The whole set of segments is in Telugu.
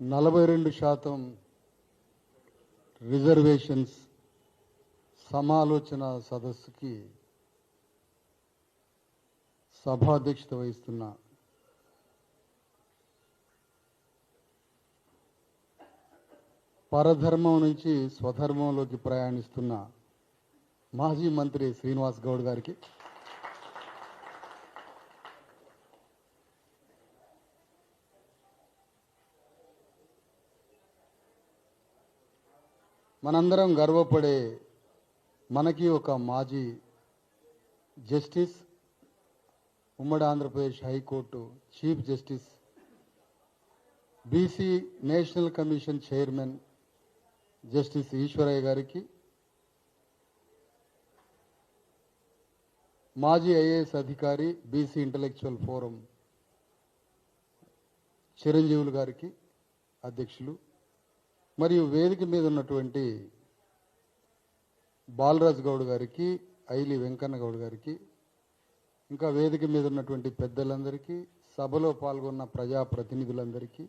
నలభై రెండు శాతం రిజర్వేషన్స్ సమాలోచన సదస్సుకి సభాధ్యక్షత వహిస్తున్న పరధర్మం నుంచి స్వధర్మంలోకి ప్రయాణిస్తున్న మాజీ మంత్రి శ్రీనివాస్ గౌడ్ గారికి మనందరం గర్వపడే మనకి ఒక మాజీ జస్టిస్ ఉమ్మడి Andhra Pradesh high court chief justice BC national commission chairman justice Eswaraiah గారికి మాజీ ఐఏఎస్ అధికారి బీసీ ఇంటలెక్చువల్ ఫోరం చిరంజీవులు గారికి అధ్యక్షులు మరియు వేదిక మీద ఉన్నటువంటి బాలరాజ్ గౌడ్ గారికి ఐలి వెంకన్న గౌడ్ గారికి ఇంకా వేదిక మీద ఉన్నటువంటి పెద్దలందరికీ సభలో పాల్గొన్న ప్రజాప్రతినిధులందరికీ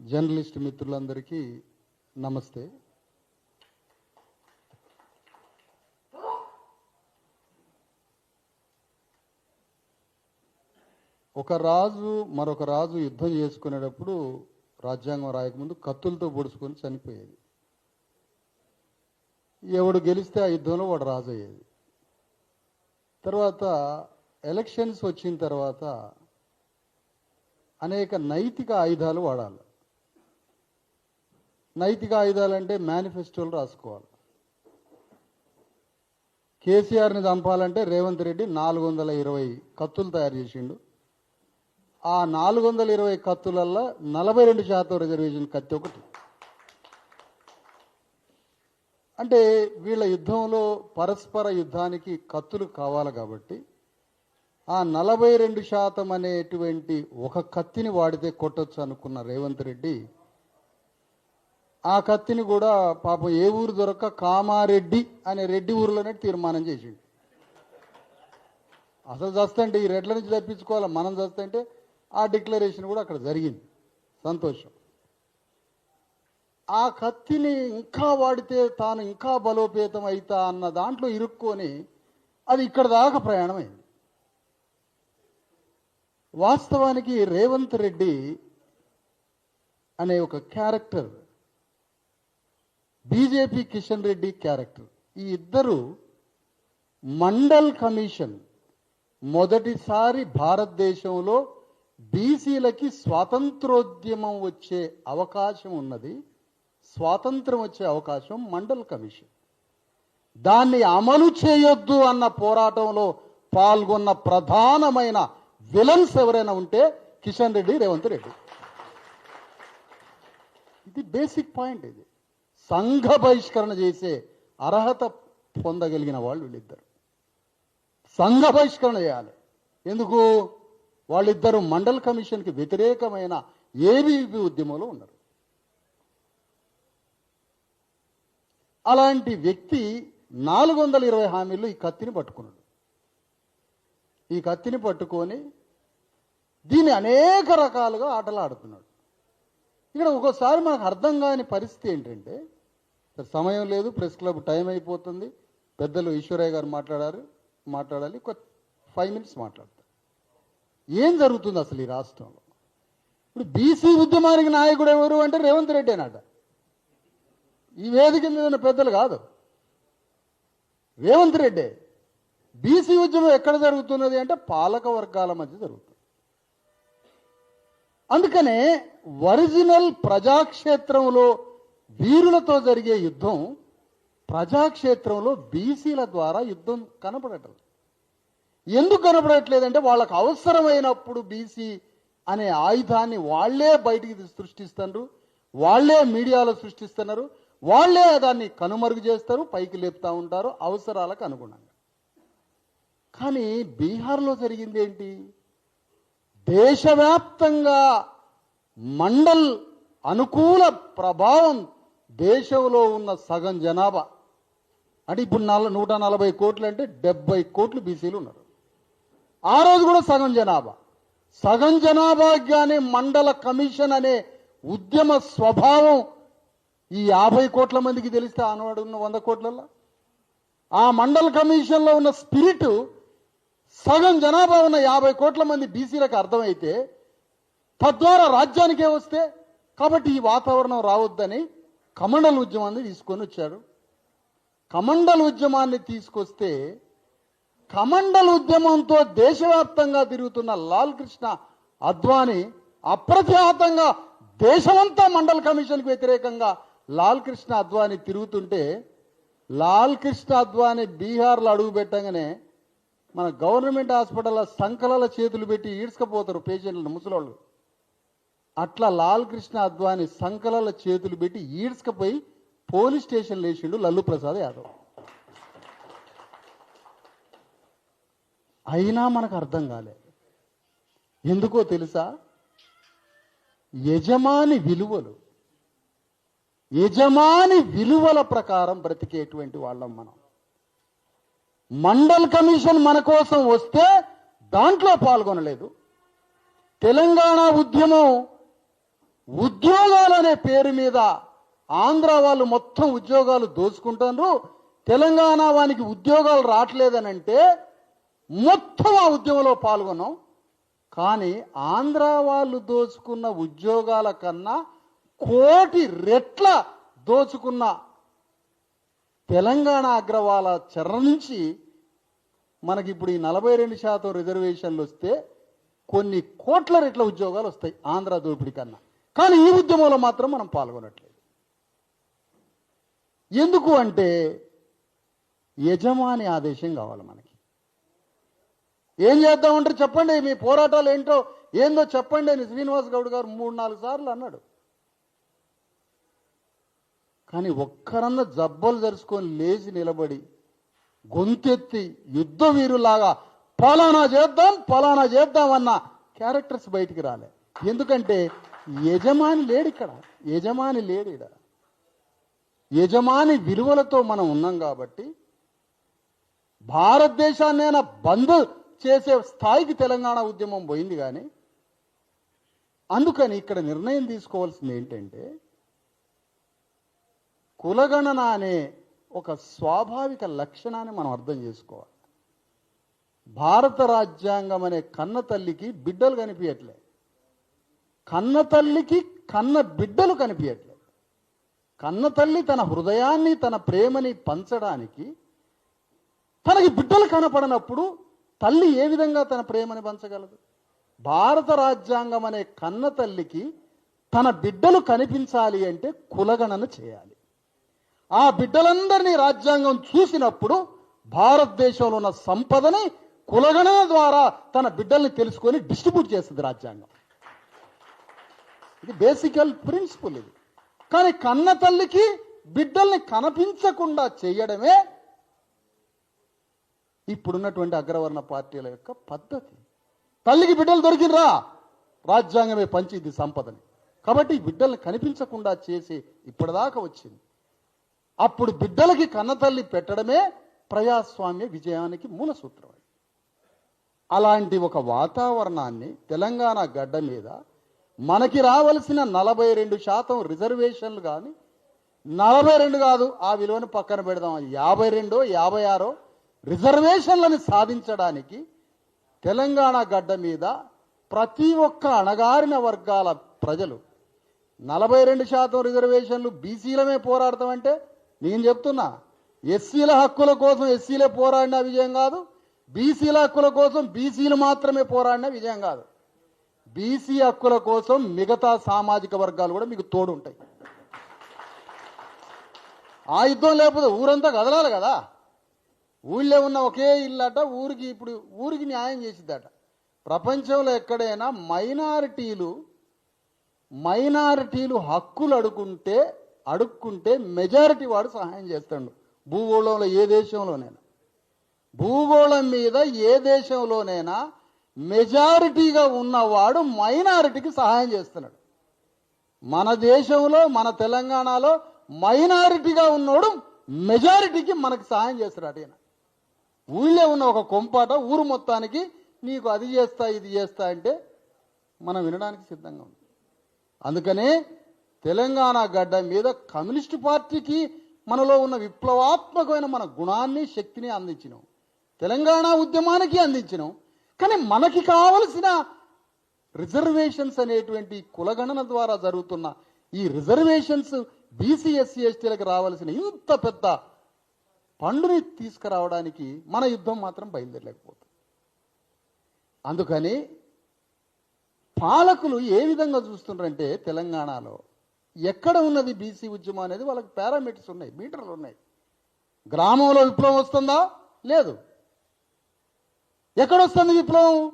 జర్నలిస్ట్ మిత్రులందరికీ నమస్తే. ఒక రాజు మరొక రాజు యుద్ధం చేసుకునేటప్పుడు రాజ్యాంగం రాయకముందు కత్తులతో పొడుచుకొని చనిపోయేది. ఎవడు గెలిస్తే ఆ యుద్ధంలో వాడు రాజయ్యేది. తర్వాత ఎలక్షన్స్ వచ్చిన తర్వాత అనేక నైతిక ఆయుధాలు వాడాలి. నైతిక ఆయుధాలు అంటే మేనిఫెస్టోలు రాసుకోవాలి. కేసీఆర్ని చంపాలంటే రేవంత్ రెడ్డి నాలుగు వందల ఇరవై కత్తులు తయారు చేసిండు. ఆ నాలుగు వందల ఇరవై కత్తులల్లో నలభై రెండు శాతం రిజర్వేషన్ కత్తి ఒకటి. అంటే వీళ్ళ యుద్ధంలో పరస్పర యుద్ధానికి కత్తులు కావాలి కాబట్టి ఆ నలభై రెండు శాతం అనేటువంటి ఒక కత్తిని వాడితే కొట్టచ్చు అనుకున్న రేవంత్ రెడ్డి ఆ కత్తిని కూడా పాపం ఏ ఊరు దొరక్క కామారెడ్డి అనే రెడ్డి ఊరిలోనే తీర్మానం చేసిండు. అసలు చస్తంటే ఈ రెడ్ల నుంచి తప్పించుకోవాలి? మనం చస్తంటే ఆ డిక్లరేషన్ కూడా అక్కడ జరిగింది. సంతోషం. ఆ కత్తిని ఇంకా వాడితే తాను ఇంకా బలోపేతం అవుతా అన్న దాంట్లో ఇరుక్కొని అది ఇక్కడ దాకా ప్రయాణమైంది. వాస్తవానికి రేవంత్ రెడ్డి అనే ఒక character BJP Kishan Reddy character ఈ ఇద్దరు మండల్ కమిషన్ మొదటిసారి భారతదేశంలో బీసీలకి స్వాతంత్రోద్యమం వచ్చే అవకాశం ఉన్నది. స్వాతంత్రం వచ్చే అవకాశం మండల్ కమిషన్. దాన్ని అమలు చేయొద్దు అన్న పోరాటంలో పాల్గొన్న ప్రధానమైన విలన్స్ ఎవరైనా ఉంటే కిషన్ రెడ్డి రేవంత్ రెడ్డి. ఇది బేసిక్ పాయింట్ ఇది. సంఘ బహిష్కరణ చేసే అర్హత పొందగలిగిన వాళ్ళు వీళ్ళిద్దరు. సంఘ బహిష్కరణ చేయాలి. ఎందుకు? వాళ్ళిద్దరు మండల్ కమిషన్కి వ్యతిరేకమైన ఏబీవీ ఉద్యమంలో ఉన్నారు. అలాంటి వ్యక్తి నాలుగు వందల ఇరవై హామీలు ఈ కత్తిని పట్టుకున్నాడు. ఈ కత్తిని పట్టుకొని దీన్ని అనేక రకాలుగా ఆటలు ఆడుతున్నాడు ఇక్కడ ఒక్కోసారి మనకు అర్థం కాని పరిస్థితి ఏంటంటే సమయం లేదు ప్రెస్ క్లబ్ టైం అయిపోతుంది పెద్దలు ఈశ్వరయ్య గారు మాట్లాడారు మాట్లాడాలి ఒక ఫైవ్ మినిట్స్ మాట్లాడతారు. ఏం జరుగుతుంది అసలు ఈ రాష్ట్రంలో? ఇప్పుడు బీసీ ఉద్యమానికి నాయకుడు ఎవరు అంటే రేవంత్ రెడ్డి అన్నట ఈ వేదిక మీద పెద్దలు కాదు. రేవంత్ రెడ్డి బీసీ ఉద్యమం ఎక్కడ జరుగుతున్నది అంటే పాలక వర్గాల మధ్య జరుగుతుంది. అందుకనే ఒరిజినల్ ప్రజాక్షేత్రంలో వీరులతో జరిగే యుద్ధం ప్రజాక్షేత్రంలో బీసీల ద్వారా యుద్ధం కనపడటం. ఎందుకు కనపడట్లేదంటే వాళ్ళకు అవసరమైనప్పుడు బీసీ అనే ఆయుధాన్ని వాళ్ళే బయటికి సృష్టిస్తున్నారు. వాళ్ళే మీడియాలో సృష్టిస్తున్నారు. వాళ్ళే దాన్ని కనుమరుగు చేస్తారు పైకి లేపుతా ఉంటారు అవసరాలకు అనుగుణంగా. కానీ బీహార్లో జరిగింది ఏంటి? దేశవ్యాప్తంగా మండల్ అనుకూల ప్రభావం దేశంలో ఉన్న సగం జనాభా. అంటే ఇప్పుడు నల నూట నలభై కోట్లు అంటే డెబ్బై కోట్లు బీసీలు ఉన్నారు. ఆ రోజు కూడా సగం జనాభా. సగం జనాభాగ్యాన్ని మండల కమిషన్ అనే ఉద్యమ స్వభావం ఈ యాభై కోట్ల మందికి తెలిస్తే ఆనవాడు ఉన్న వంద కోట్లలో ఆ మండల కమిషన్లో ఉన్న స్పిరిట్ సగం జనాభా ఉన్న యాభై కోట్ల మంది బీసీలకు అర్థమైతే తద్వారా రాజ్యానికే వస్తే కాబట్టి ఈ వాతావరణం రావద్దని కమండల్ ఉద్యమాన్ని తీసుకొని వచ్చాడు. కమండల్ ఉద్యమాన్ని తీసుకొస్తే కమండల్ ఉద్యమంతో దేశవ్యాప్తంగా తిరుగుతున్న లాల్ కృష్ణ అద్వానీ అప్రతిహతంగా దేశమంతా మండల కమిషన్కి వ్యతిరేకంగా లాల్ కృష్ణ అద్వానీ తిరుగుతుంటే లాల్ కృష్ణ అద్వానీ బీహార్లో అడుగు పెట్టగానే మన గవర్నమెంట్ హాస్పిటల్లో సంకలాల చేతులు పెట్టి ఈడ్చుకపోతారు పేషెంట్లను ముసలోళ్ళు. అట్లా లాల్ కృష్ణ అద్వాని సంకలాల చేతులు పెట్టి ఈడ్చుకపోయి పోలీస్ స్టేషన్ లేచిండు లల్లు ప్రసాద్ యాదవ్. అయినా మనకు అర్థం కాలేదు ఎందుకో తెలుసా? యజమాని విలువలు యజమాని విలువల ప్రకారం బ్రతికేటువంటి వాళ్ళం మనం. మండల్ కమిషన్ మన కోసం వస్తే దాంట్లో పాల్గొనలేదు. తెలంగాణ ఉద్యమం ఉద్యోగాలనే పేరు మీద ఆంధ్ర వాళ్ళు మొత్తం ఉద్యోగాలు దోచుకుంటారు తెలంగాణ వానికి ఉద్యోగాలు రావట్లేదనంటే మొత్తం ఆ ఉద్యమంలో పాల్గొన్నాం. కానీ ఆంధ్ర వాళ్ళు దోచుకున్న ఉద్యోగాల కన్నా కోటి రెట్ల దోచుకున్న తెలంగాణ అగ్రవాల చెర్ర నుంచి మనకి ఇప్పుడు ఈ నలభై రెండు శాతం రిజర్వేషన్లు వస్తే కొన్ని కోట్ల రెట్ల ఉద్యోగాలు వస్తాయి ఆంధ్ర దోపిడీ కన్నా. కానీ ఈ ఉద్యమంలో మాత్రం మనం పాల్గొనట్లేదు. ఎందుకు అంటే యజమాని ఆదేశం కావాలి మనకి. ఏం చేద్దామంటారు చెప్పండి మీ పోరాటాలు ఏంటో ఏందో చెప్పండి అని శ్రీనివాస్ గౌడ్ గారు మూడు నాలుగు సార్లు అన్నాడు. కానీ ఒక్కరన్న జబ్బలు జరుచుకొని లేచి నిలబడి గొంతెత్తి యుద్ధ వీరులాగా పలానా చేద్దాం పలానా చేద్దాం అన్న క్యారెక్టర్స్ బయటికి రాలే. ఎందుకంటే యజమాని లేడు ఇక్కడ. యజమాని లేడు ఇక్కడ యజమాని విలువలతో మనం ఉన్నాం కాబట్టి భారతదేశాన్నైనా బంద్ చేసే స్థాయికి తెలంగాణ ఉద్యమం పోయింది కానీ అందుకని ఇక్కడ నిర్ణయం తీసుకోవాల్సింది ఏంటంటే కులగణన అనే ఒక స్వాభావిక లక్షణాన్ని మనం అర్థం చేసుకోవాలి. భారత రాజ్యాంగం అనే కన్న తల్లికి బిడ్డలు కనిపించట్లే. కన్న తల్లికి కన్న బిడ్డలు కనిపించట్లే. కన్న తల్లి తన హృదయాన్ని తన ప్రేమని పంచడానికి తనకి బిడ్డలు కనపడనప్పుడు తల్లి ఏ విధంగా తన ప్రేమని పంచగలదు? భారత రాజ్యాంగం అనే కన్న తల్లికి తన బిడ్డలు కనిపించాలి అంటే కులగణన చేయాలి. ఆ బిడ్డలందరినీ రాజ్యాంగం చూసినప్పుడు భారతదేశంలో ఉన్న సంపదని కులగణన ద్వారా తన బిడ్డల్ని తెలుసుకొని డిస్ట్రిబ్యూట్ చేస్తుంది రాజ్యాంగం. ఇది బేసికల్ ప్రిన్సిపల్ ఇది. కానీ కన్న తల్లికి బిడ్డల్ని కనిపించకుండా చేయడమే ఇప్పుడున్నటువంటి అగ్రవర్ణ పార్టీల యొక్క పద్ధతి. తల్లికి బిడ్డలు దొరికినరా రాజ్యాంగమే పంచింది సంపదని. కాబట్టి బిడ్డలు బిడ్డల్ని కనిపించకుండా చేసి ఇప్పటిదాకా వచ్చింది. అప్పుడు బిడ్డలకి కన్నతల్లి పెట్టడమే ప్రజాస్వామ్య విజయానికి మూల సూత్రం అలాంటి ఒక వాతావరణాన్ని తెలంగాణ గడ్డ మీద మనకి రావలసిన నలభై రెండు శాతం రిజర్వేషన్లు కానీ నలభై రెండు కాదు ఆ విలువను పక్కన పెడదాం. యాభై రెండో యాభై ఆరో రిజర్వేషన్లను సాధించడానికి తెలంగాణ గడ్డ మీద ప్రతి ఒక్క అణగారిన వర్గాల ప్రజలు నలభై రెండు శాతం రిజర్వేషన్లు బీసీలమే పోరాడతామంటే నేను చెప్తున్నా ఎస్సీల హక్కుల కోసం ఎస్సీలే పోరాడిన విజయం కాదు బీసీల హక్కుల కోసం బీసీలు మాత్రమే పోరాడిన విజయం కాదు. బీసీ హక్కుల కోసం మిగతా సామాజిక వర్గాలు కూడా మీకు తోడు ఉంటాయి ఆ యుద్ధం లేకపోతే ఊరంతా కదలాలి కదా. ఊళ్ళో ఉన్న ఒకే ఇల్లట ఊరికి ఇప్పుడు ఊరికి న్యాయం చేసిద్దట. ప్రపంచంలో ఎక్కడైనా మైనారిటీలు మైనారిటీలు హక్కులు అడుగుంటే అడుక్కుంటే మెజారిటీ వాడు సహాయం చేస్తాడు. భూగోళంలో ఏ దేశంలోనైనా. భూగోళం మీద ఏ దేశంలోనైనా మెజారిటీగా ఉన్నవాడు మైనారిటీకి సహాయం చేస్తున్నాడు. మన దేశంలో మన తెలంగాణలో మైనారిటీగా ఉన్నోడు మెజారిటీకి మనకు సహాయం చేస్తున్నాడు ఈయన. ఊళ్ళో ఉన్న ఒక కొంపాట ఊరు మొత్తానికి నీకు అది చేస్తా ఇది చేస్తా అంటే మనం వినడానికి సిద్ధంగా ఉంది అందుకనే తెలంగాణ గడ్డ మీద కమ్యూనిస్టు పార్టీకి మనలో ఉన్న విప్లవాత్మకమైన మన గుణాన్ని శక్తిని అందించినాం. తెలంగాణ ఉద్యమానికి అందించినాం. కానీ మనకి కావలసిన రిజర్వేషన్స్ అనేటువంటి కులగణన ద్వారా జరుగుతున్న ఈ రిజర్వేషన్స్ బీసీ ఎస్సీ ఎస్టీలకు రావాల్సిన ఇంత పెద్ద పండుని తీసుకురావడానికి మన యుద్ధం మాత్రం బయలుదేరలేకపోతుంది. అందుకని పాలకులు ఏ విధంగా చూస్తున్నారంటే తెలంగాణలో ఎక్కడ ఉన్నది బీసీ ఉద్యమం అనేది వాళ్ళకి పారామీటర్స్ ఉన్నాయి మీటర్లు ఉన్నాయి. గ్రామంలో విప్లవం వస్తుందా? లేదు. ఎక్కడొస్తుంది విప్లవం?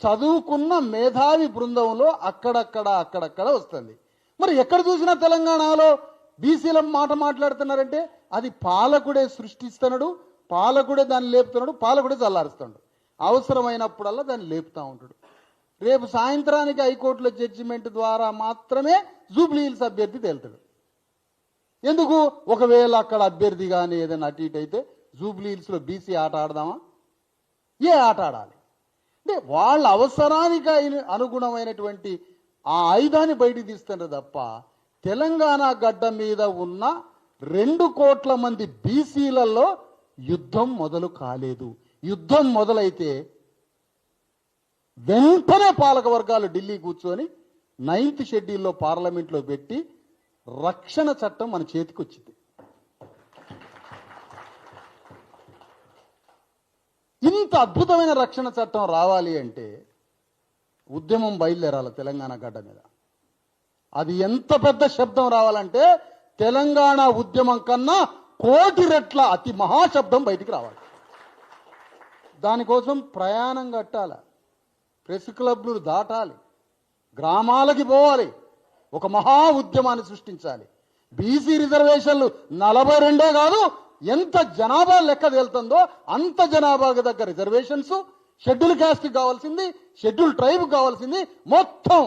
చదువుకున్న మేధావి బృందంలో అక్కడక్కడ అక్కడక్కడ వస్తుంది. మరి ఎక్కడ చూసినా తెలంగాణలో బీసీల మాట మాట్లాడుతున్నారంటే అది పాలకుడే సృష్టిస్తున్నాడు పాలకుడే దాన్ని లేపుతున్నాడు పాలకుడే చల్లారుస్తున్నాడు అవసరమైనప్పుడల్లా దాన్ని లేపుతా ఉంటాడు. రేపు సాయంత్రానికి హైకోర్టులో జడ్జిమెంట్ ద్వారా మాత్రమే జూబ్లీ హిల్స్ అభ్యర్థి తేలుతాడు. ఎందుకు? ఒకవేళ అక్కడ అభ్యర్థి కానీ ఏదైనా అటు ఇటు అయితే జూబ్లీ హిల్స్లో బీసీ ఆట ఆడదామా? ఏ ఆట ఆడాలి? అంటే వాళ్ళ అవసరానికి అనుగుణమైనటువంటి ఆ ఆయుధాన్ని బయటికి తీస్తున్నారు తప్ప తెలంగాణ గడ్డ మీద ఉన్న రెండు కోట్ల మంది బీసీలలో యుద్ధం మొదలు కాలేదు. యుద్ధం మొదలైతే వెంటనే పాలక వర్గాలు ఢిల్లీ కూర్చొని నైన్త్ షెడ్యూల్లో పార్లమెంట్లో పెట్టి రక్షణ చట్టం మన చేతికి వచ్చింది ఇంత అద్భుతమైన రక్షణ చట్టం రావాలి అంటే ఉద్యమం బయలుదేరాలి తెలంగాణ గడ్డ మీద. అది ఎంత పెద్ద శబ్దం రావాలంటే తెలంగాణ ఉద్యమం కన్నా కోటి రెట్ల అతి మహాశబ్దం బయటికి రావాలి. దానికోసం ప్రయాణం కట్టాల. ప్రెస్ క్లబ్లు దాటాలి. గ్రామాలకి పోవాలి. ఒక మహా ఉద్యమాన్ని సృష్టించాలి. బీసీ రిజర్వేషన్లు నలభై రెండే కాదు ఎంత జనాభా లెక్క తేలుతుందో అంత జనాభాకి దగ్గర రిజర్వేషన్స్ షెడ్యూల్ క్యాస్ట్కి కావాల్సింది షెడ్యూల్ ట్రైబ్కి కావాల్సింది మొత్తం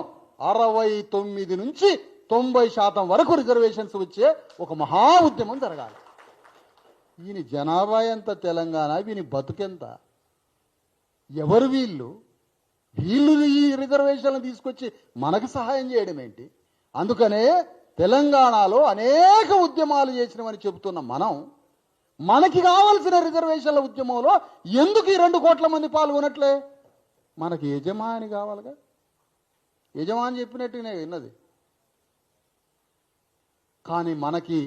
అరవై తొమ్మిది నుంచి తొంభై శాతం వరకు రిజర్వేషన్స్ వచ్చే ఒక మహా ఉద్యమం జరగాలి. ఈయన జనాభా ఎంత తెలంగాణ వీని బతుకెంత ఎవరు వీళ్ళు? వీళ్ళు ఈ రిజర్వేషన్లు తీసుకొచ్చి మనకు సహాయం చేయడం ఏంటి? అందుకనే తెలంగాణలో అనేక ఉద్యమాలు చేసినామని చెబుతున్న మనం మనకి కావలసిన రిజర్వేషన్ల ఉద్యమంలో ఎందుకు ఈ రెండు కోట్ల మంది పాల్గొనట్లే? మనకి యజమాని కావాలిగా? యజమాని చెప్పినట్టునే విన్నది. కానీ మనకి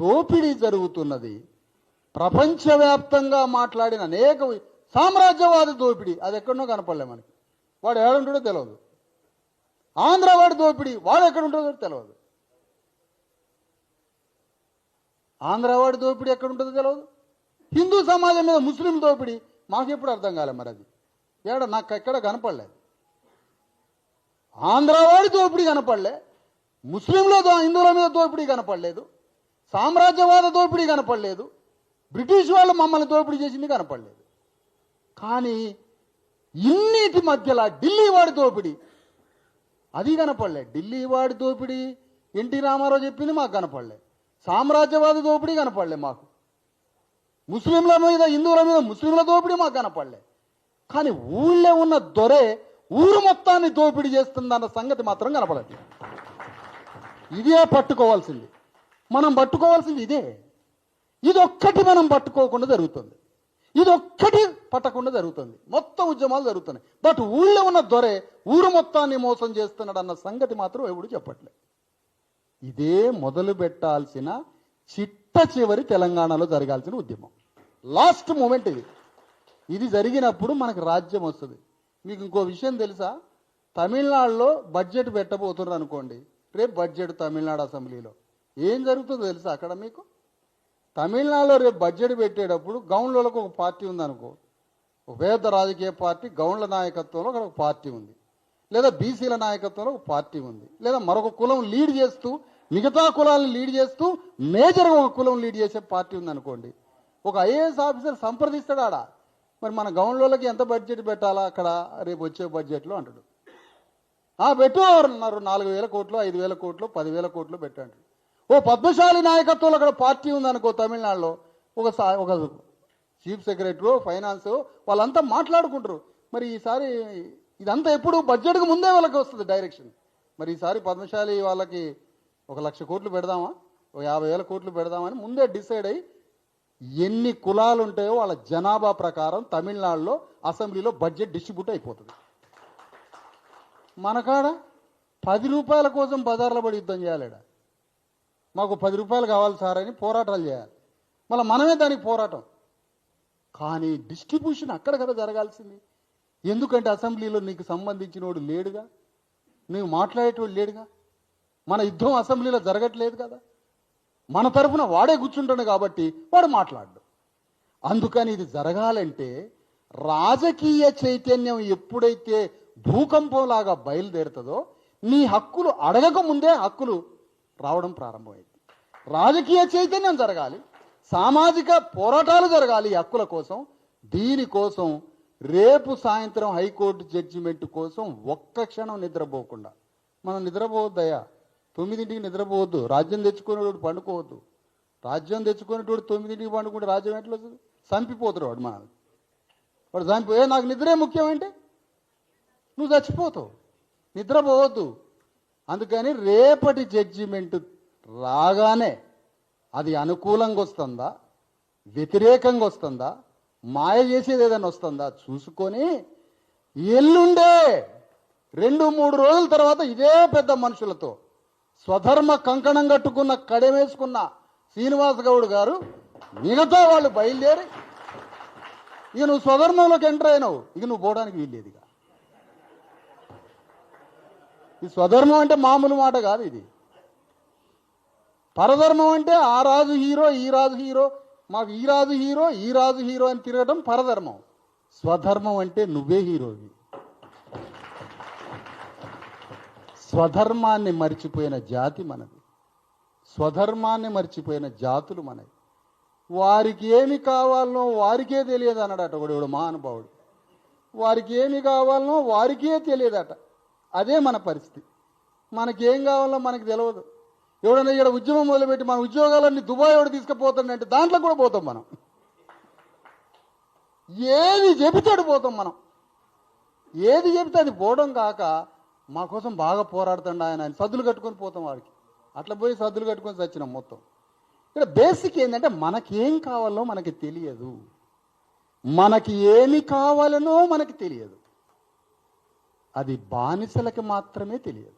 దోపిడీ జరుగుతున్నది. ప్రపంచవ్యాప్తంగా మాట్లాడిన అనేక సామ్రాజ్యవాద దోపిడీ. అది ఎక్కడనో కనపడలే మనకి. వాడు ఏడుంటాడో తెలియదు ఆంధ్రవాడి దోపిడీ వాడు ఎక్కడ ఉంటుందో తెలియదు ఆంధ్రవాడి దోపిడీ ఎక్కడ ఉంటుందో తెలియదు హిందూ సమాజం మీద ముస్లిం దోపిడీ మాకు ఎప్పుడు అర్థం కాలే మరి అది. ఏడ నాకు ఎక్కడ కనపడలేదు ఆంధ్రవాడి దోపిడీ కనపడలే. ముస్లింల హిందువుల మీద దోపిడీ కనపడలేదు. సామ్రాజ్యవాద దోపిడీ కనపడలేదు. బ్రిటిష్ వాళ్ళు మమ్మల్ని దోపిడీ చేసింది కనపడలేదు. కానీ ఇన్నిటి మధ్యలో ఢిల్లీ వాడి దోపిడీ. అది కనపడలే. ఢిల్లీ వాడి దోపిడీ ఎన్టీ రామారావు చెప్పింది మాకు కనపడలే. సామ్రాజ్యవాద దోపిడీ కనపడలే మాకు. ముస్లింల మీద హిందువుల మీద ముస్లింల దోపిడీ మాకు కనపడలే. కానీ ఊళ్ళో ఉన్న దొరే ఊరు మొత్తాన్ని దోపిడీ చేస్తుందన్న సంగతి మాత్రం కనపడదు ఇదే పట్టుకోవాల్సింది. మనం పట్టుకోవాల్సింది ఇదే. ఇదొక్కటి మనం పట్టుకోకుండా జరుగుతుంది. ఇదొక్కటి పట్టకుండా జరుగుతుంది. మొత్తం ఉద్యమాలు జరుగుతున్నాయి. బట్ ఊళ్ళో ఉన్న దొరే ఊరు మొత్తాన్ని మోసం చేస్తున్నాడు అన్న సంగతి మాత్రం ఎవడు చెప్పట్లే. ఇదే మొదలు పెట్టాల్సిన చిట్ట చివరి తెలంగాణలో జరగాల్సిన ఉద్యమం. లాస్ట్ మూమెంట్ ఇది. ఇది జరిగినప్పుడు మనకు రాజ్యం వస్తుంది. మీకు ఇంకో విషయం తెలుసా? తమిళనాడులో బడ్జెట్ పెట్టబోతున్నారు అనుకోండి. రేపు బడ్జెట్ తమిళనాడు అసెంబ్లీలో. ఏం జరుగుతుందో తెలుసా అక్కడ మీకు? తమిళనాడులో రేపు బడ్జెట్ పెట్టేటప్పుడు గౌన్లకు ఒక పార్టీ ఉందనుకో. ఒక పేద రాజకీయ పార్టీ గౌండ్ల నాయకత్వంలో అక్కడ ఒక పార్టీ ఉంది. లేదా బీసీల నాయకత్వంలో ఒక పార్టీ ఉంది. లేదా మరొక కులం లీడ్ చేస్తూ మిగతా కులాలను లీడ్ చేస్తూ మేజర్గా ఒక కులం లీడ్ చేసే పార్టీ ఉంది అనుకోండి ఒక ఐఏఎస్ ఆఫీసర్ సంప్రదిస్తాడు ఆడ? మరి మన గౌన్లోకి ఎంత బడ్జెట్ పెట్టాలా అక్కడ? రేపు వచ్చే బడ్జెట్లో అంటాడు. ఆ నాలుగు వేల కోట్లు ఐదు వేల కోట్లు పదివేల కోట్లు పెట్టండి. ఓ పద్మశాలి నాయకత్వంలో అక్కడ పార్టీ ఉందనుకో తమిళనాడులో ఒక ఒక చీఫ్ సెక్రటరీ ఫైనాన్స్ వాళ్ళంతా మాట్లాడుకుంటారు. మరి ఈసారి ఇదంతా ఎప్పుడు బడ్జెట్కి ముందే వాళ్ళకి వస్తుంది డైరెక్షన్. మరి ఈసారి పద్మశాలి వాళ్ళకి ఒక లక్ష కోట్లు పెడదామా? ఒక యాభై వేల కోట్లు పెడదామని ముందే డిసైడ్ అయ్యి ఎన్ని కులాలు ఉంటాయో వాళ్ళ జనాభా ప్రకారం తమిళనాడులో అసెంబ్లీలో బడ్జెట్ డిస్ట్రిబ్యూట్ అయిపోతుంది. మనకాడ పది రూపాయల కోసం బజార్లో పడి యుద్ధం చేయాలేడ? మాకు పది రూపాయలు కావాలి సార్ అని పోరాటాలు చేయాలి. మళ్ళీ మనమే దానికి పోరాటం. కానీ డిస్ట్రిబ్యూషన్ అక్కడ కదా జరగాల్సింది. ఎందుకంటే అసెంబ్లీలో నీకు సంబంధించినోడు లేడుగా? నువ్వు మాట్లాడేటోడు లేడుగా? మన యుద్ధం అసెంబ్లీలో జరగట్లేదు కదా? మన తరఫున వాడే కూర్చుంటాడు కాబట్టి వాడు మాట్లాడు అందుకని ఇది జరగాలంటే రాజకీయ చైతన్యం ఎప్పుడైతే భూకంపంలాగా బయలుదేరుతుందో నీ హక్కులు అడగక ముందే హక్కులు రావడం ప్రారంభమైంది. రాజకీయ చైతన్యం జరగాలి. సామాజిక పోరాటాలు జరగాలి ఈ హక్కుల కోసం. దీనికోసం రేపు సాయంత్రం హైకోర్టు జడ్జిమెంట్ కోసం ఒక్క క్షణం నిద్రపోకుండా. మనం నిద్రపోవద్దయ్యా. తొమ్మిదింటికి నిద్రపోవద్దు. రాజ్యం తెచ్చుకునేటోడు పండుకోవద్దు. రాజ్యం తెచ్చుకునేటోడు తొమ్మిదింటికి పండుకుంటే రాజ్యం ఎట్లా వస్తుంది చంపిపోతాడు వాడు మన వాడు చంపి నాకు నిద్రే ముఖ్యం అంటే నువ్వు చచ్చిపోతావు. నిద్రపోవద్దు. అందుకని రేపటి జడ్జిమెంట్ రాగానే అది అనుకూలంగా వస్తుందా? వ్యతిరేకంగా వస్తుందా? మాయ చేసేది ఏదైనా వస్తుందా? చూసుకొని ఎల్లుండే రెండు మూడు రోజుల తర్వాత ఇదే పెద్ద మనుషులతో స్వధర్మ కంకణం కట్టుకున్న కడమేసుకున్న శ్రీనివాస్ గౌడ్ గారు మిగతా వాళ్ళు బయలుదేరి ఇక నువ్వు స్వధర్మంలోకి ఎంటర్ అయినావు. ఇక నువ్వు పోవడానికి వీల్లేదుగా. ఇది స్వధర్మం అంటే మామూలు మాట కాదు ఇది. పరధర్మం అంటే ఆ రాజు హీరో ఈ రాజు హీరో మాకు ఈ రాజు హీరో ఈ రాజు హీరో అని తిరగడం పరధర్మం. స్వధర్మం అంటే నువ్వే హీరోవి. స్వధర్మాన్ని మర్చిపోయిన జాతి మనది. స్వధర్మాన్ని మర్చిపోయిన జాతులు మనవి వారికి ఏమి కావాలనో వారికే తెలియదు అన్నాడట ఒకడు మహానుభావుడు. వారికి ఏమి కావాలనో వారికే తెలియదట. అదే మన పరిస్థితి. మనకేం కావాలో మనకి తెలియదు ఎవడన్నా ఇక్కడ ఉద్యమం మొదలుపెట్టి మన ఉద్యోగాలన్నీ దుబాయ్ ఎవడు తీసుకుపోతాడంటే దాంట్లో కూడా పోతాం మనం. ఏది చెబితాడు పోతాం మనం. ఏది చెబితే అది పోవడం కాక మా కోసం బాగా పోరాడుతాడు ఆయన. అని సద్దులు కట్టుకొని పోతాం వాడికి. అట్లా పోయి సద్దులు కట్టుకొని చచ్చినాం మొత్తం. ఇక్కడ బేసిక్ ఏంటంటే మనకేం కావాలో మనకి తెలియదు. మనకి ఏమి కావాలనో మనకి తెలియదు. అది బానిసలకి మాత్రమే తెలియదు.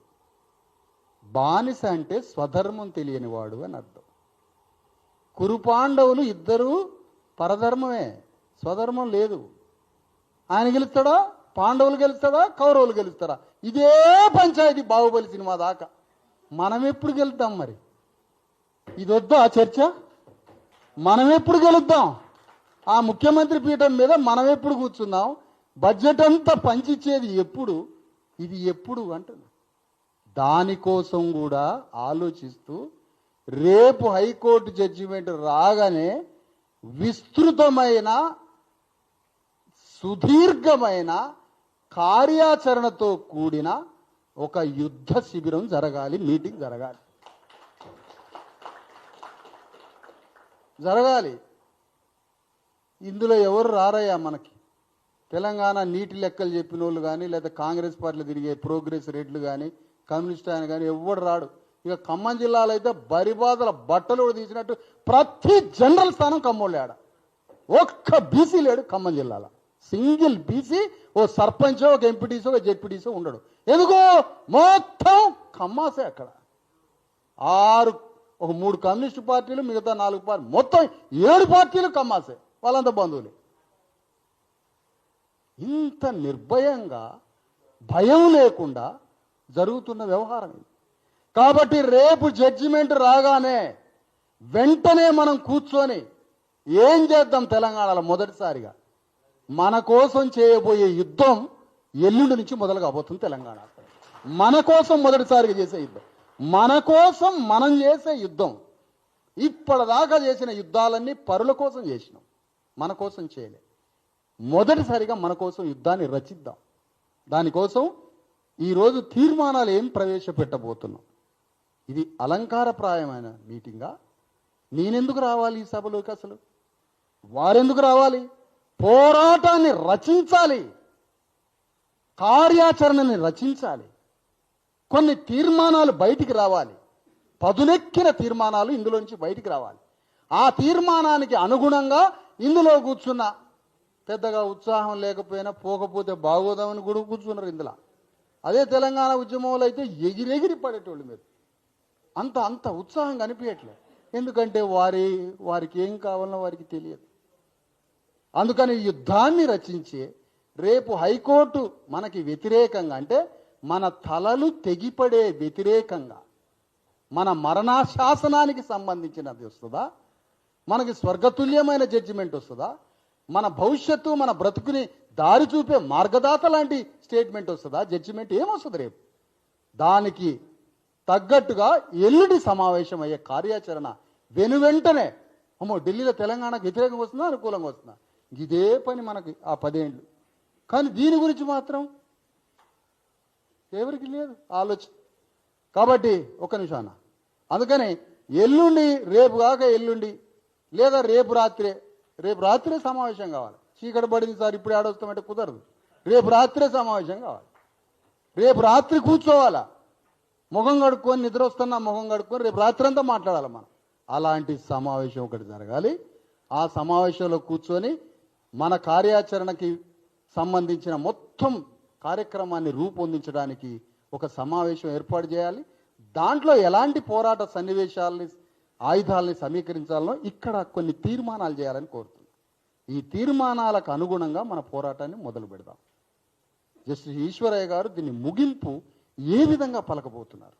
బానిస అంటే స్వధర్మం తెలియని వాడు అని అర్థం. కురుపాండవులు ఇద్దరూ పరధర్మమే స్వధర్మం లేదు. ఆయన గెలుస్తాడా? పాండవులు గెలుస్తాడా? కౌరవులు గెలుస్తాడా ఇదే పంచాయతీ బాహుబలి సినిమా దాకా. మనం ఎప్పుడు గెలుద్దాం మరి? ఇది వద్దా ఆ చర్చ? మనం ఎప్పుడు గెలుద్దాం? ఆ ముఖ్యమంత్రి పీఠం మీద మనం ఎప్పుడు కూర్చుందాం బడ్జెట్ అంతా పంచిచ్చేది ఎప్పుడు? ఇది ఎప్పుడు అంటున్నా. దానికోసం కూడా ఆలోచిస్తూ రేపు హైకోర్టు జడ్జిమెంట్ రాగానే విస్తృతమైన సుదీర్ఘమైన కార్యాచరణతో కూడిన ఒక యుద్ధ శిబిరం జరగాలి మీటింగ్ జరగాలి. జరగాలి. ఇందులో ఎవరు రారయ్యా మనకి? తెలంగాణ నీటి లెక్కలు చెప్పిన వాళ్ళు కానీ లేదా కాంగ్రెస్ పార్టీలు తిరిగే ప్రోగ్రెస్ రేట్లు కానీ కమ్యూనిస్ట్ ఆయన కానీ ఎవడు రాడు. ఇక ఖమ్మం జిల్లాలో అయితే బరిబాదల బట్టలు కూడా తీసినట్టు ప్రతి జనరల్ స్థానం ఖమ్మోళ్ళు ఆడ. ఒక్క బీసీ లేడు ఖమ్మం జిల్లాలో. సింగిల్ బీసీ ఓ సర్పంచో ఒక ఎంపీటీసో ఒక జెడ్పీటీసో ఉండడు. ఎందుకో? మొత్తం ఖమ్మాసే అక్కడ. ఆరు ఒక మూడు కమ్యూనిస్ట్ పార్టీలు మిగతా నాలుగు పార్టీ మొత్తం ఏడు పార్టీలు కమ్మాసే వాళ్ళంతా బంధువులే. ఇంత నిర్భయంగా భయం లేకుండా జరుగుతున్న వ్యవహారం ఇది. కాబట్టి రేపు జడ్జిమెంట్ రాగానే వెంటనే మనం కూర్చొని ఏం చేద్దాం తెలంగాణలో మొదటిసారిగా? మన కోసం చేయబోయే యుద్ధం ఎల్లుండి నుంచి మొదలు కాబోతుంది తెలంగాణ. మన కోసం మొదటిసారిగా చేసే యుద్ధం. మన కోసం మనం చేసే యుద్ధం. ఇప్పటిదాకా చేసిన యుద్ధాలన్నీ పరుల కోసం చేసినాం. మన కోసం చేయలేదు మొదటిసారిగా మన కోసం యుద్ధాన్ని రచిద్దాం. దానికోసం ఈరోజు తీర్మానాలు ఏం ప్రవేశపెట్టబోతున్నాం? ఇది అలంకారప్రాయమైన మీటింగా? నేనెందుకు రావాలి ఈ సభలోకి అసలు? వారెందుకు రావాలి? పోరాటాన్ని రచించాలి. కార్యాచరణని రచించాలి. కొన్ని తీర్మానాలు బయటికి రావాలి. పదునెక్కిన తీర్మానాలు ఇందులోంచి బయటికి రావాలి. ఆ తీర్మానానికి అనుగుణంగా ఇందులో కూర్చున్న పెద్దగా ఉత్సాహం లేకపోయినా పోకపోతే బాగోదామని కూడా కూర్చున్నారు ఇందులో. అదే తెలంగాణ ఉద్యమంలో అయితే ఎగిరెగిరి పడేటోళ్ళు మీరు. అంత అంత ఉత్సాహం కనిపించట్లేదు. ఎందుకంటే వారి వారికి ఏం కావాలనో వారికి తెలియదు. అందుకని యుద్ధాన్ని రచించి రేపు హైకోర్టు మనకి వ్యతిరేకంగా అంటే మన తలలు తెగిపడే వ్యతిరేకంగా మన మరణాశాసనానికి సంబంధించినది వస్తుందా? మనకి స్వర్గతుల్యమైన జడ్జిమెంట్ వస్తుందా? మన భవిష్యత్తు మన బ్రతుకుని దారి చూపే మార్గదాత లాంటి స్టేట్మెంట్ వస్తుందా? జడ్జిమెంట్ ఏమొస్తుంది రేపు? దానికి తగ్గట్టుగా ఎల్లుడి సమావేశం అయ్యే కార్యాచరణ వెను వెంటనే అమ్మో ఢిల్లీలో తెలంగాణకు వ్యతిరేకంగా వస్తుందా? అనుకూలంగా వస్తుందా? ఇదే పని మనకి ఆ పదేండ్లు. కానీ దీని గురించి మాత్రం ఎవరికి లేదు ఆలోచన కాబట్టి ఒక నిమిషాన అందుకని ఎల్లుండి రేపు కాక ఎల్లుండి లేదా రేపు రాత్రే రేపు రాత్రే సమావేశం కావాలి. చీకటి పడింది సార్ ఇప్పుడు ఆడొస్తామంటే కుదరదు. రేపు రాత్రే సమావేశం కావాలి. రేపు రాత్రి కూర్చోవాలా? ముఖం కడుక్కొని నిద్ర వస్తున్నా ముఖం కడుక్కొని రేపు రాత్రి అంతా మాట్లాడాలి మనం? అలాంటి సమావేశం ఒకటి జరగాలి. ఆ సమావేశంలో కూర్చొని మన కార్యాచరణకి సంబంధించిన మొత్తం కార్యక్రమాన్ని రూపొందించడానికి ఒక సమావేశం ఏర్పాటు చేయాలి. దాంట్లో ఎలాంటి పోరాట సన్నివేశాలని ఆయుధాలని సమీకరించాలనో ఇక్కడ కొన్ని తీర్మానాలు చేయాలని కోరుతున్నాను ఈ తీర్మానాలకు అనుగుణంగా మన పోరాటాన్ని మొదలు పెడదాం. జస్టిస్ ఈశ్వరయ్య గారు దీన్ని ముగింపు ఏ విధంగా పలకబోతున్నారు?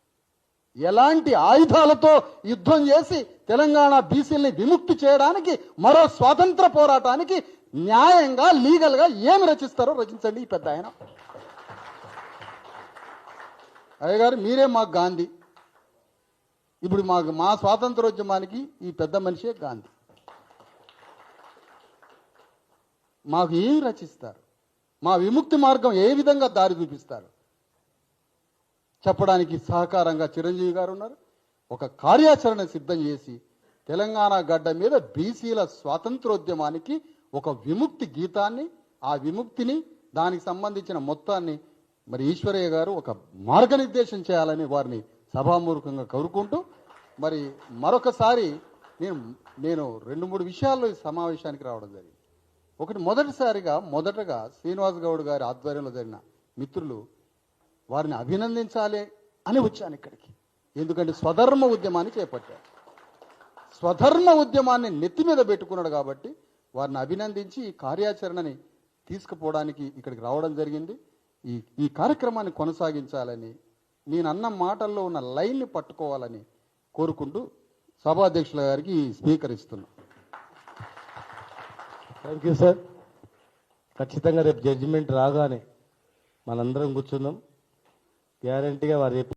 ఎలాంటి ఆయుధాలతో యుద్ధం చేసి తెలంగాణ బీసీల్ని విముక్తి చేయడానికి మరో స్వాతంత్ర పోరాటానికి న్యాయంగా లీగల్గా ఏమి రచిస్తారో రచించండి ఈ పెద్ద ఆయన. అయ్యగారు మీరే మాకు గాంధీ. ఇప్పుడు మాకు మా స్వాతంత్రోద్యమానికి ఈ పెద్ద మనిషే గాంధీ. మాకు ఏం రచిస్తారు? మా విముక్తి మార్గం ఏ విధంగా దారి చూపిస్తారు? చెప్పడానికి సహకారంగా చిరంజీవి గారు ఉన్నారు. ఒక కార్యాచరణ సిద్ధం చేసి తెలంగాణ గడ్డ మీద బీసీల స్వాతంత్రోద్యమానికి ఒక విముక్తి గీతాన్ని ఆ విముక్తిని దానికి సంబంధించిన మొత్తాన్ని మరి ఈశ్వరయ్య గారు ఒక మార్గనిర్దేశం చేయాలని వారిని సభామూర్ఖంగా కోరుకుంటూ మరి మరొకసారి నేను నేను రెండు మూడు విషయాల్లో ఈ సమావేశానికి రావడం జరిగింది. ఒకటి మొదటిసారిగా మొదటగా శ్రీనివాస్ గౌడ్ గారి ఆధ్వర్యంలో జరిగిన మిత్రులు వారిని అభినందించాలి అని వచ్చాను ఇక్కడికి. ఎందుకంటే స్వధర్మ ఉద్యమాన్ని చేపట్టారు. స్వధర్మ ఉద్యమాన్ని నెత్తి మీద పెట్టుకున్నాడు కాబట్టి వారిని అభినందించి ఈ కార్యాచరణని తీసుకుపోవడానికి ఇక్కడికి రావడం జరిగింది. ఈ ఈ కార్యక్రమాన్ని కొనసాగించాలని నేను అన్న మాటల్లో ఉన్న లైన్ని పట్టుకోవాలని కోరుకుంటూ సభాధ్యక్షుల గారికి ఈ స్పీకర్ ఇస్తున్నా థ్యాంక్ యూ సార్ ఖచ్చితంగా రేపు జడ్జిమెంట్ రాగానే మనందరం కూర్చుందాం. గ్యారంటీగా వారు